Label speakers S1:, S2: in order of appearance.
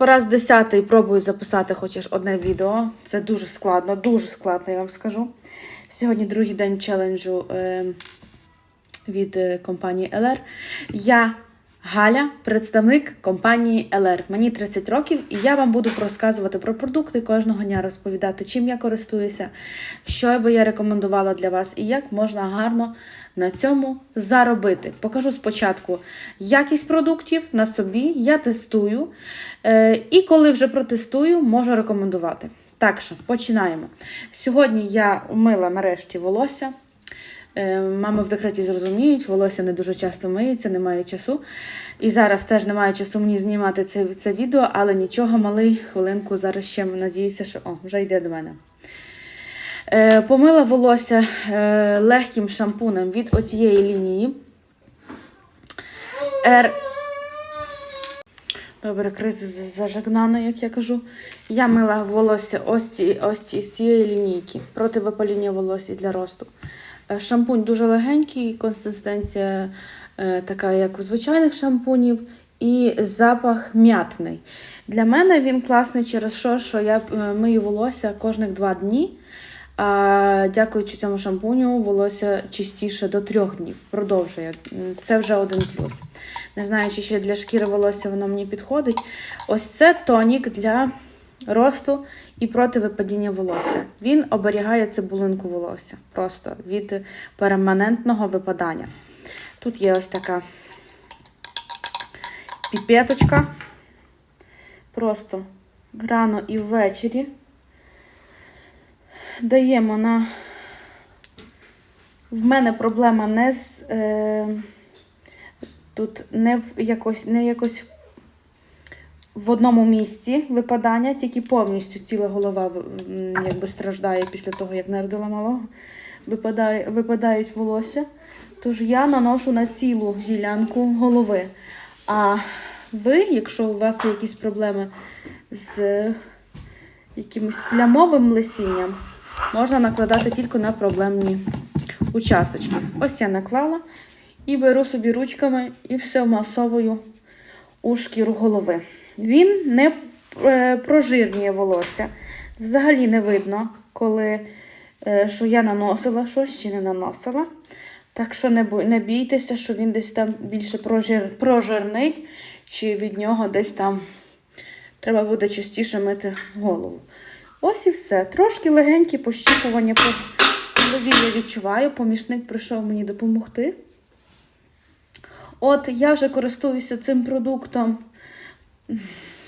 S1: По раз десятий пробую записати хоча ж одне відео. Це дуже складно, дуже складно, я вам скажу. Сьогодні другий день челенджу е, від е, компанії LR. Я Галя, представник компанії LR. Мені 30 років, і я вам буду розказувати про продукти кожного дня, розповідати, чим я користуюся, що би я рекомендувала для вас і як можна гарно на цьому заробити. Покажу спочатку якість продуктів на собі, я тестую. Е, і коли вже протестую, можу рекомендувати. Так що, починаємо. Сьогодні я умила нарешті волосся. Е, Мами в декреті зрозуміють, волосся не дуже часто миється, немає часу. І зараз теж немає часу мені знімати це, це відео, але нічого, малий, хвилинку, зараз ще надіюся, що о, вже йде до мене. Е, помила волосся е, легким шампунем від оцієї лінії. R... Добре, криза зажигнана, як я кажу. Я мила волосся ось, ці, ось ці, з цієї лінійки проти випаління волосся для росту. Е, Шампунь дуже легенький, консистенція е, така, як у звичайних шампунів, і запах м'ятний. Для мене він класний через що, що я е, мию волосся кожних два дні. А дякуючи цьому шампуню, волосся чистіше до трьох днів. Продовжує. Це вже один плюс. Не знаю, чи ще для шкіри волосся воно мені підходить. Ось це тонік для росту і проти випадіння волосся. Він оберігає цибулинку волосся просто від перманентного випадання. Тут є ось така піпеточка. Просто рано і ввечері даємо на. В мене проблема не з. Е... Тут не в якось, не якось в одному місці випадання, тільки повністю ціла голова якби страждає після того, як народила малого. Випадає, випадають волосся. Тож я наношу на цілу ділянку голови. А ви, якщо у вас є якісь проблеми з е, якимось плямовим лисінням, можна накладати тільки на проблемні участочки. Ось я наклала і беру собі ручками і все масовую у шкіру голови. Він не е, прожирнює волосся. Взагалі не видно, коли е, що я наносила щось чи не наносила. Так що не, не бійтеся, що він десь там більше прожир, прожирнить, чи від нього десь там треба буде частіше мити голову. Ось і все. Трошки легенькі пощіпування по голові я відчуваю. Помічник прийшов мені допомогти. От я вже користуюся цим продуктом 嗯。